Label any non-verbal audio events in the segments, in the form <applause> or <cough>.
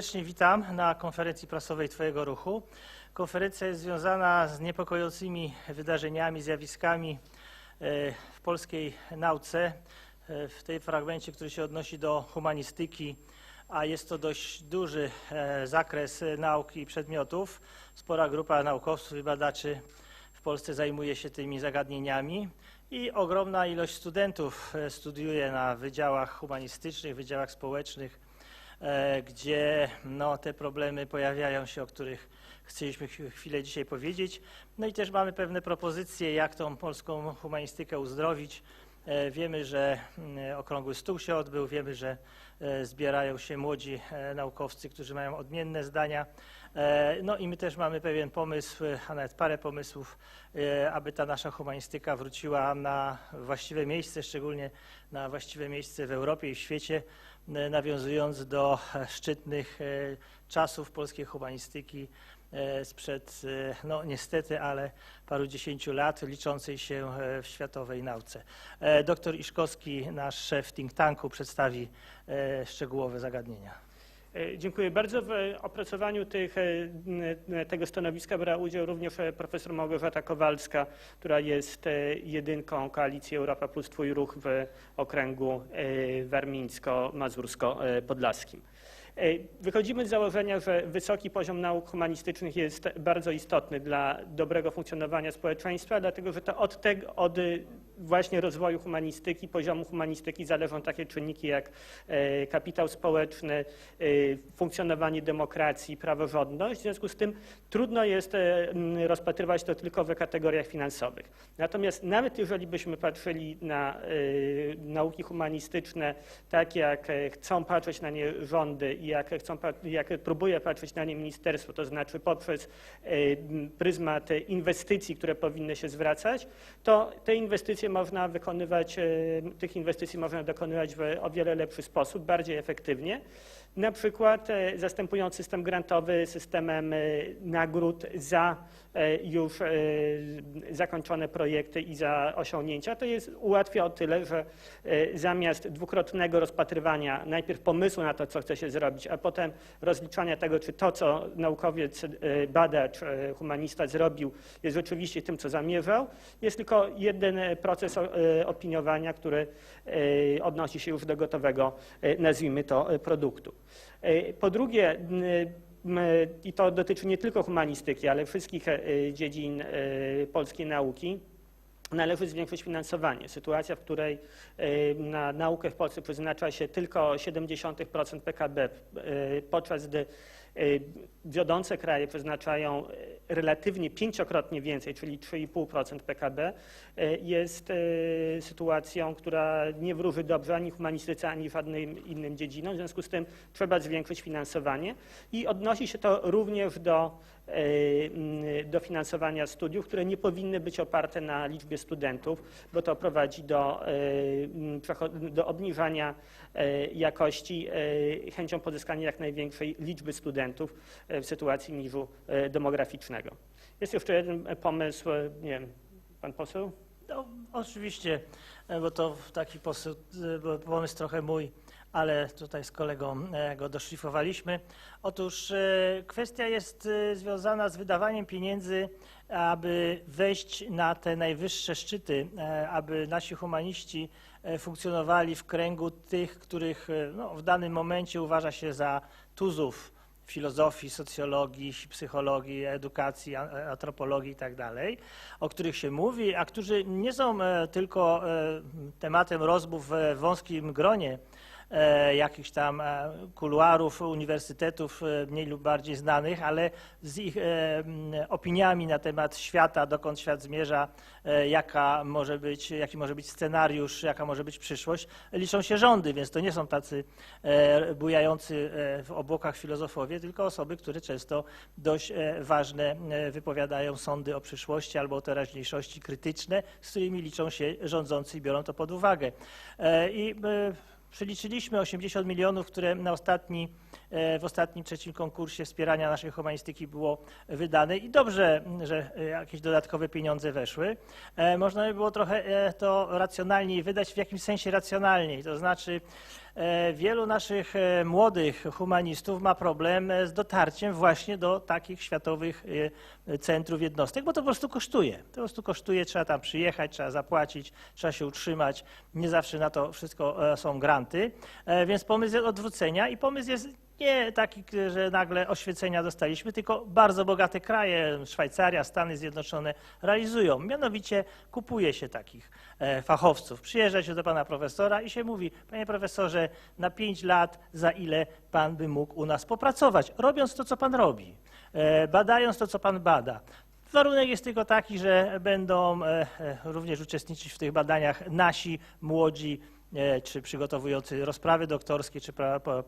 Serdecznie witam na konferencji prasowej Twojego Ruchu. Konferencja jest związana z niepokojącymi wydarzeniami, zjawiskami e, w polskiej nauce. E, W tej fragmencie, który się odnosi do humanistyki, a jest to dość duży e, zakres nauk i przedmiotów. Spora grupa naukowców i badaczy w Polsce zajmuje się tymi zagadnieniami i ogromna ilość studentów studiuje na wydziałach humanistycznych, wydziałach społecznych, gdzie no, te problemy pojawiają się, o których chcieliśmy chwi- chwilę dzisiaj powiedzieć. No i też mamy pewne propozycje, jak tą polską humanistykę uzdrowić. E, Wiemy, że mm, okrągły stół się odbył, wiemy, że e, zbierają się młodzi e, naukowcy, którzy mają odmienne zdania. E, No i my też mamy pewien pomysł, e, a nawet parę pomysłów, e, aby ta nasza humanistyka wróciła na właściwe miejsce, szczególnie na właściwe miejsce w Europie i w świecie, nawiązując do szczytnych czasów polskiej humanistyki sprzed, no niestety, ale paru dziesięciu lat, liczącej się w światowej nauce. Doktor Iszkowski, nasz szef think tanku, przedstawi szczegółowe zagadnienia. E, Dziękuję bardzo. W opracowaniu tych, e, tego stanowiska brała udział również e, profesor Małgorzata Kowalska, która jest jedynką Koalicji Europa Plus Twój Ruch w okręgu warmińsko-mazursko-podlaskim. Wychodzimy z założenia, że wysoki poziom nauk humanistycznych jest bardzo istotny dla dobrego funkcjonowania społeczeństwa, dlatego że to od, tego, od właśnie rozwoju humanistyki, poziomu humanistyki zależą takie czynniki jak e, kapitał społeczny, e, funkcjonowanie demokracji, praworządność. W związku z tym trudno jest e, rozpatrywać to tylko w kategoriach finansowych. Natomiast nawet jeżeli byśmy patrzyli na nauki humanistyczne tak, jak chcą patrzeć na nie rządy i jak, chcą, jak próbuje patrzeć na nie ministerstwo, to znaczy poprzez pryzmat inwestycji, które powinny się zwracać, to te inwestycje można wykonywać, e, tych inwestycji można dokonywać w o wiele lepszy sposób, bardziej efektywnie. Na przykład e, zastępując system grantowy systemem e, nagród za już zakończone projekty i za osiągnięcia, to jest ułatwia o tyle, że zamiast dwukrotnego rozpatrywania najpierw pomysłu na to, co chce się zrobić, a potem rozliczania tego, czy to, co naukowiec, badacz, humanista zrobił, jest rzeczywiście tym, co zamierzał, jest tylko jeden e, proces e, opiniowania, który e, odnosi się już do gotowego, e, nazwijmy to, produktu. Po drugie, i to dotyczy nie tylko humanistyki, ale wszystkich dziedzin polskiej nauki, należy zwiększyć finansowanie. Sytuacja, w której na naukę w Polsce przeznacza się tylko 0,7% PKB, podczas gdy wiodące kraje przeznaczają e, relatywnie pięciokrotnie więcej, czyli 3,5% PKB, e, jest sytuacją, która nie wróży dobrze ani humanistyce, ani żadnym innym dziedzinom. W związku z tym trzeba zwiększyć finansowanie i odnosi się to również do dofinansowania studiów, które nie powinny być oparte na liczbie studentów, bo to prowadzi do, przecho- do obniżania jakości chęcią pozyskania jak największej liczby studentów w sytuacji niżu demograficznego. Jest jeszcze jeden e, pomysł, e, nie wiem, pan poseł? No, oczywiście, e, bo to taki poseł, pomysł trochę mój, ale tutaj z kolegą e, go doszlifowaliśmy. Otóż e, kwestia jest e, związana z wydawaniem pieniędzy, aby wejść na te najwyższe szczyty, aby nasi humaniści funkcjonowali w kręgu tych, których no, w danym momencie uważa się za tuzów filozofii, socjologii, psychologii, edukacji, antropologii i tak o których się mówi, a którzy nie są tylko tematem rozmów w wąskim gronie jakichś tam e, kuluarów uniwersytetów e, mniej lub bardziej znanych, ale z ich e, opiniami na temat świata, dokąd świat zmierza, e, jaka może być, jaki może być scenariusz, jaka może być przyszłość, liczą się rządy, więc to nie są tacy e, bujający e, w obłokach filozofowie, tylko osoby, które często dość e, ważne e, wypowiadają sądy o przyszłości albo o teraźniejszości krytyczne, z którymi liczą się rządzący i biorą to pod uwagę. E, I e, przeliczyliśmy 80 milionów, które na ostatni, e, w ostatnim trzecim konkursie wspierania naszej humanistyki było wydane i dobrze, że e, jakieś dodatkowe pieniądze weszły. E, Można by było trochę to racjonalniej wydać, w jakimś sensie racjonalniej, to znaczy wielu naszych e, młodych humanistów ma problem e, z dotarciem właśnie do takich światowych e, centrów jednostek, bo to po prostu kosztuje. To po prostu kosztuje, trzeba tam przyjechać, trzeba zapłacić, trzeba się utrzymać. Nie zawsze na to wszystko e, są granty, E, więc pomysł jest odwrócenia i pomysł jest nie taki, że nagle oświecenia dostaliśmy, tylko bardzo bogate kraje, Szwajcaria, Stany Zjednoczone realizują. Mianowicie kupuje się takich e, fachowców. Przyjeżdża się do pana profesora i się mówi, panie profesorze, na pięć lat za ile pan by mógł u nas popracować, robiąc to, co pan robi, e, badając to, co pan bada. Warunek jest tylko taki, że będą e, e, również uczestniczyć w tych badaniach nasi młodzi czy przygotowujący rozprawy doktorskie, czy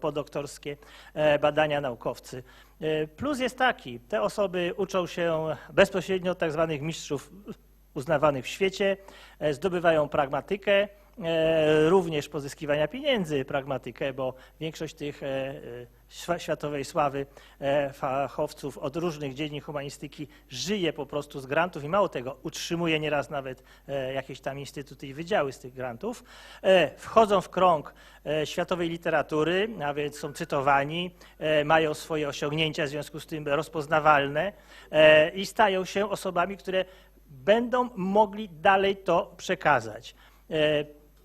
podoktorskie badania naukowcy. Plus jest taki, te osoby uczą się bezpośrednio od tak zwanych mistrzów uznawanych w świecie, zdobywają pragmatykę, również pozyskiwania pieniędzy pragmatykę, bo większość tych e, e, światowej sławy e, fachowców od różnych dziedzin humanistyki żyje po prostu z grantów i mało tego, utrzymuje nieraz nawet e, jakieś tam instytuty i wydziały z tych grantów. E, Wchodzą w krąg e, światowej literatury, a więc są cytowani, e, mają swoje osiągnięcia w związku z tym rozpoznawalne e, i stają się osobami, które będą mogli dalej to przekazać.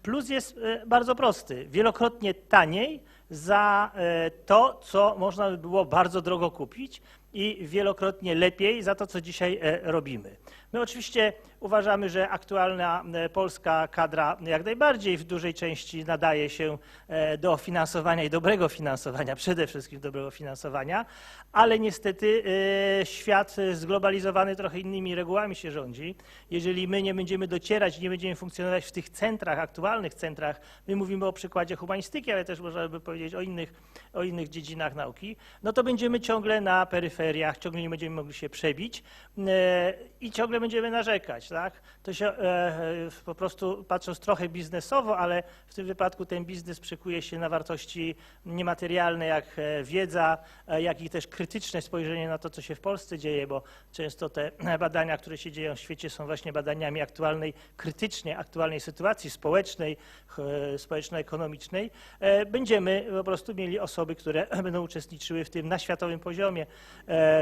Plus jest e, bardzo prosty. Wielokrotnie taniej za e, to, co można by było bardzo drogo kupić i wielokrotnie lepiej za to, co dzisiaj e, robimy. My oczywiście uważamy, że aktualna e, polska kadra jak najbardziej w dużej części nadaje się e, do finansowania i dobrego finansowania, przede wszystkim dobrego finansowania, ale niestety świat zglobalizowany trochę innymi regułami się rządzi. Jeżeli my nie będziemy docierać, nie będziemy funkcjonować w tych centrach, aktualnych centrach, my mówimy o przykładzie humanistyki, ale też można by powiedzieć o innych, o innych dziedzinach nauki, no to będziemy ciągle na peryferiach, ciągle nie będziemy mogli się przebić e, i ciągle będziemy narzekać. Tak? To się e, e, po prostu patrząc trochę biznesowo, ale w tym wypadku ten biznes przekuje się na wartości niematerialne, jak wiedza, jak i też krytyczne spojrzenie na to, co się w Polsce dzieje, bo często te <clears throat> badania, które się dzieją w świecie, są właśnie badaniami aktualnej, krytycznie aktualnej sytuacji społecznej, społeczno-ekonomicznej. Będziemy po prostu mieli osoby, które <clears throat> będą uczestniczyły w tym na światowym poziomie,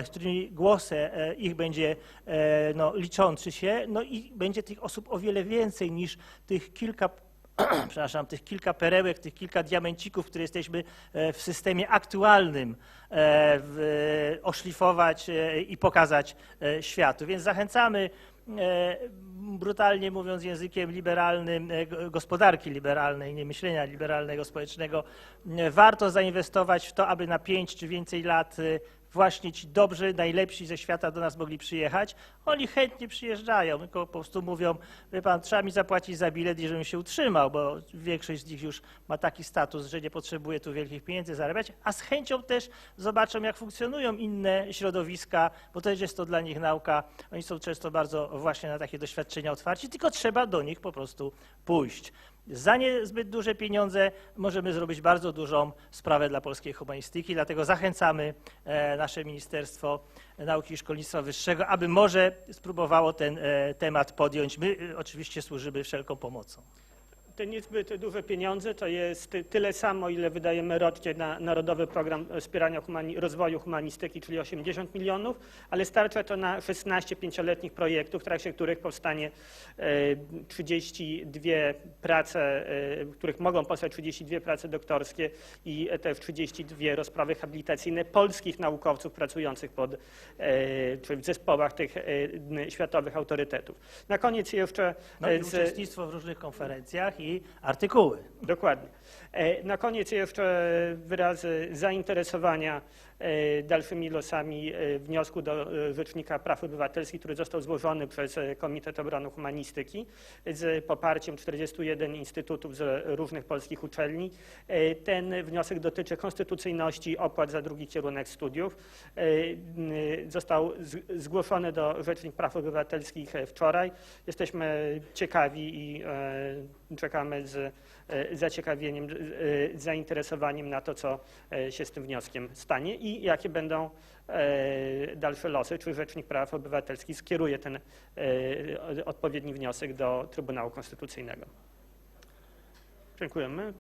z którymi głos e, ich będzie e, no, liczący się, no i będzie tych osób o wiele więcej niż tych kilka <clears throat> przepraszam, tych kilka perełek, tych kilka diamencików, które jesteśmy e, w systemie aktualnym e, oszlifować e, i pokazać e, światu. Więc zachęcamy, e, brutalnie mówiąc językiem liberalnym, e, go- gospodarki liberalnej, nie myślenia liberalnego, społecznego, e, warto zainwestować w to, aby na pięć czy więcej lat e, właśnie ci dobrzy, najlepsi ze świata do nas mogli przyjechać. Oni chętnie przyjeżdżają, tylko po prostu mówią, wie pan, trzeba mi zapłacić za bilet i żebym się utrzymał, bo większość z nich już ma taki status, że nie potrzebuje tu wielkich pieniędzy zarabiać, a z chęcią też zobaczą, jak funkcjonują inne środowiska, bo też jest to dla nich nauka. Oni są często bardzo właśnie na takie doświadczenia otwarci, tylko trzeba do nich po prostu pójść. Za niezbyt duże pieniądze możemy zrobić bardzo dużą sprawę dla polskiej humanistyki, dlatego zachęcamy e, nasze Ministerstwo Nauki i Szkolnictwa Wyższego, aby może spróbowało ten e, temat podjąć. My e, oczywiście służymy wszelką pomocą. Te niezbyt duże pieniądze to jest tyle samo, ile wydajemy rocznie na Narodowy Program Wspierania humani Rozwoju Humanistyki, czyli 80 milionów, ale starcza to na 16 pięcioletnich projektów, w trakcie których powstanie e, 32 prace, e, w których mogą powstać 32 prace doktorskie i też 32 rozprawy habilitacyjne polskich naukowców pracujących pod, e, czy w zespołach tych e, światowych autorytetów. Na koniec jeszcze No e, z- uczestnictwo w różnych konferencjach i artykuły. Dokładnie. E, Na koniec jeszcze wyrazy zainteresowania dalszymi losami e, wniosku do e, Rzecznika Praw Obywatelskich, który został złożony przez e, Komitet Obrony Humanistyki z poparciem 41 instytutów z różnych polskich uczelni. E, Ten wniosek dotyczy konstytucyjności opłat za drugi kierunek studiów. E, Został z- zgłoszony do Rzecznik Praw Obywatelskich e, wczoraj. Jesteśmy ciekawi i e, czekamy z e, zaciekawieniem, e, zainteresowaniem na to, co e, się z tym wnioskiem stanie i jakie będą e, dalsze losy, czy Rzecznik Praw Obywatelskich skieruje ten e, odpowiedni wniosek do Trybunału Konstytucyjnego. Dziękujemy.